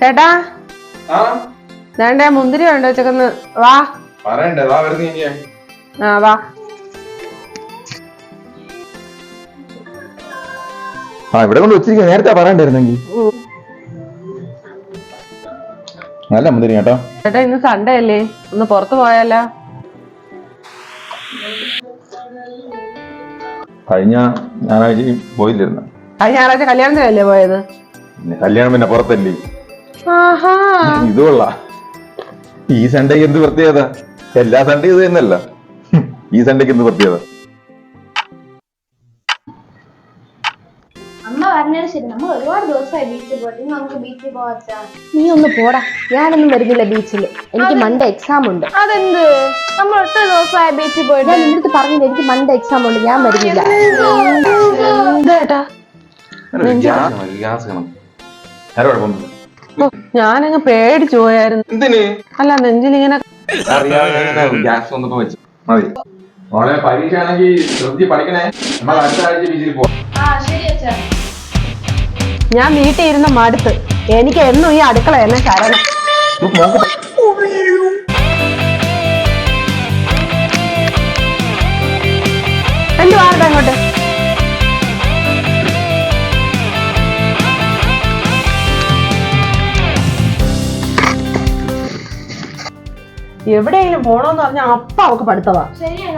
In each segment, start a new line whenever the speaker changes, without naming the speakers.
ചേട്ടാ വേണ്ടേ മുന്തിരി വേണ്ട ഉച്ചക്കൊന്ന് വാ.
പറയണ്ടേ വാ
ആ വാ.
ആ ഇവിടെ കൊണ്ട് വെച്ചിരിക്കുക നേരത്തെ പറയണ്ടായിരുന്നെങ്കിൽ നല്ല മുന്തിരി കേട്ടോ.
ചേട്ടാ ഇന്ന് സൺഡേ അല്ലേ? ഒന്ന് പുറത്തു പോയാലോ?
കഴിഞ്ഞ ഞായറാഴ്ച പോയില്ലായിരുന്നു.
അത് ഞായറാഴ്ച കല്യാണത്തിനല്ലേ പോയത്?
പിന്നെ കല്യാണം പിന്നെ പുറത്തല്ലേ.
ആഹാ.
ഇത് കൊള്ളാം. ഈ സൺഡേക്ക് എന്ത് പ്രത്യേകത? എല്ലാ സൺഡേ ഇത് തന്നെയല്ല. ഈ സൺഡേക്ക് എന്ത് പ്രത്യേകത?
പറഞ്ഞത് ശരി. നമ്മൾ ഒരുപാട് ദിവസമായി ബീച്ചിൽ പോയിട്ട്. ഇനി നമുക്ക് ബീച്ചിൽ പോവാച്ചാ
നീ ഒന്ന് പോടാ. ഞാനൊന്നും വരുന്നില്ല ബീച്ചിൽ എനിക്ക് മണ്ട എക്സാം ഉണ്ട്.
അതെന്ത്? നമ്മൾ ഒറ്റ ദിവസമായി ബീച്ചിൽ പോയിട്ട്.
ഞാൻ നിന്റെ അടുത്ത് പറഞ്ഞില്ല എനിക്ക് മണ്ട എക്സാം ഉണ്ട്. ഞാൻ വരുന്നില്ല.
ഞാനങ്ങ് പേടിച്ചു പോയായിരുന്നു.
എന്തിന്?
അല്ല നെഞ്ചിലിങ്ങനെ
ഇങ്ങനെ ഗ്യാസ് വന്നപ്പോ വെച്ചു. മതി. മോളെ പരീക്ഷ ആണെങ്കിൽ ശ്രദ്ധിച്ച് പഠിക്കണേ. നമ്മൾ അടുത്ത ആഴ്ച ബീച്ചിൽ പോവാം.
ആ ശരി അച്ഛാ.
ഞാൻ വീട്ടിൽ ഇരുന്ന മടുത്ത് എനിക്ക് എന്നും ഈ അടുക്കള എന്നെ ശരണം. എന്ത് അങ്ങോട്ട്? എവിടെയെങ്കിലും പോണോന്ന് പറഞ്ഞാൽ അപ്പ അവക്ക് പഠിത്തവാ.
ശരിയാണ്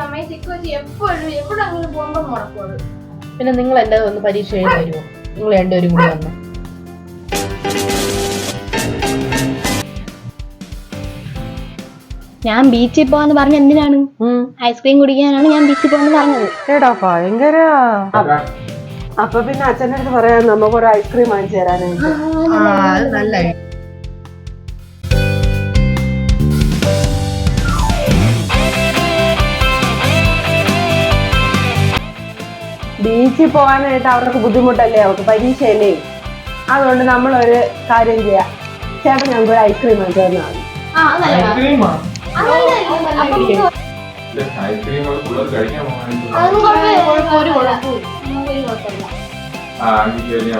പിന്നെ നിങ്ങൾ എന്റെ ഒന്ന് പരീക്ഷ എഴുതി വരുമോ? നിങ്ങൾ രണ്ടുപേരും കൂടി വന്നു.
ഞാൻ ബീച്ചിൽ പോവാന്ന് പറഞ്ഞ എന്തിനാണ്? ഐസ്ക്രീം കുടിക്കാനാണ് ഞാൻ ബീച്ചിൽ പോവാന്ന് പറഞ്ഞത്.
എടാ ഭയങ്കര. അപ്പൊ പിന്നെ അച്ഛന്റെ അടുത്ത് പറയാം നമുക്ക് ഒരു ഐസ്ക്രീം വാങ്ങിച്ചു തരാനായിട്ട്.
നല്ല
ബീച്ചിൽ പോകാനായിട്ട് അവർക്ക് ബുദ്ധിമുട്ടല്ലേ? അവർക്ക് പരീക്ഷയല്ലേ? അതുകൊണ്ട് നമ്മൾ ഒരു കാര്യം ചെയ്യാം. ചേട്ടൻ ഞങ്ങൾക്ക് ഒരു ഐസ്ക്രീം വാങ്ങിച്ചു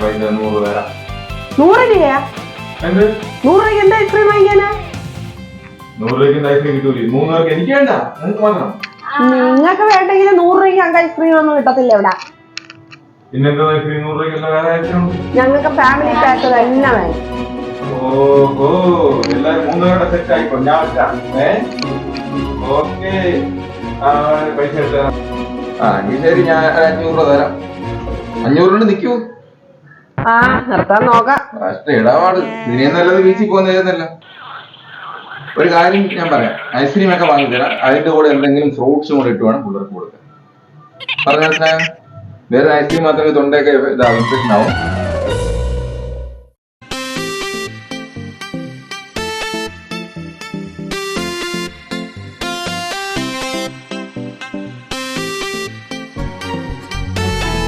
വൈകുന്നേരം നൂറ്
രൂപയാ?
എന്ത്?
നൂറ് രൂപയ്ക്ക് എന്താ ഐസ്ക്രീം വാങ്ങിക്കാനാ?
നൂറ് രൂപയ്ക്ക് ഐസ്ക്രീം കിട്ടൂലേ? മൂന്ന് പേർക്ക് എനിക്ക് വേണ്ട. നിങ്ങൾക്ക് വാങ്ങണം.
നിങ്ങൾക്ക് വേണ്ടെങ്കിൽ നൂറ് രൂപയ്ക്ക് ഞങ്ങൾക്ക് ഐസ്ക്രീം ഒന്നും കിട്ടത്തില്ല ഇവിടെ.
പിന്നെന്താ ഐസ്ക്രീം നൂറ് രൂപയ്ക്ക് വേറെ ഐസ്ക്രീം
ഞങ്ങൾക്ക് ഫാമിലി പാക്ക് തന്നെ വേണം.
ഓഹോ എല്ലാരും മൂന്ന് പേരുടെ സെറ്റ് ആയിക്കോ? ഞാൻ വെച്ചാ. ഏ? ഓക്കെ. ആ പൈസ എടുത്താ ആ എങ്കിൽ ശരി ഞാൻ അഞ്ഞൂറ് രൂപ തരാം. അഞ്ഞൂറ് കൊണ്ട് നിൽക്കൂ.
ആ നിർത്താൻ നോക്കാം.
ഇടപാട് ഇതിനെ നല്ലത് വീശി പോകുന്നതായിരുന്നല്ല ഒരു കാര്യം ഞാൻ പറയാം. ഐസ്ക്രീം ഒക്കെ വാങ്ങിത്തരാം അതിന്റെ കൂടെ എന്തെങ്കിലും ഫ്രൂട്ട്സും കൂടെ ഇട്ട് വേണം പിള്ളേർക്ക് കൊടുക്കാൻ. പറഞ്ഞാൽ വേറെ ഐസ്ക്രീം മാത്രമേ തൊണ്ടയൊക്കെ ഇതാവും ഇൻഫെക്ഷൻ ആവും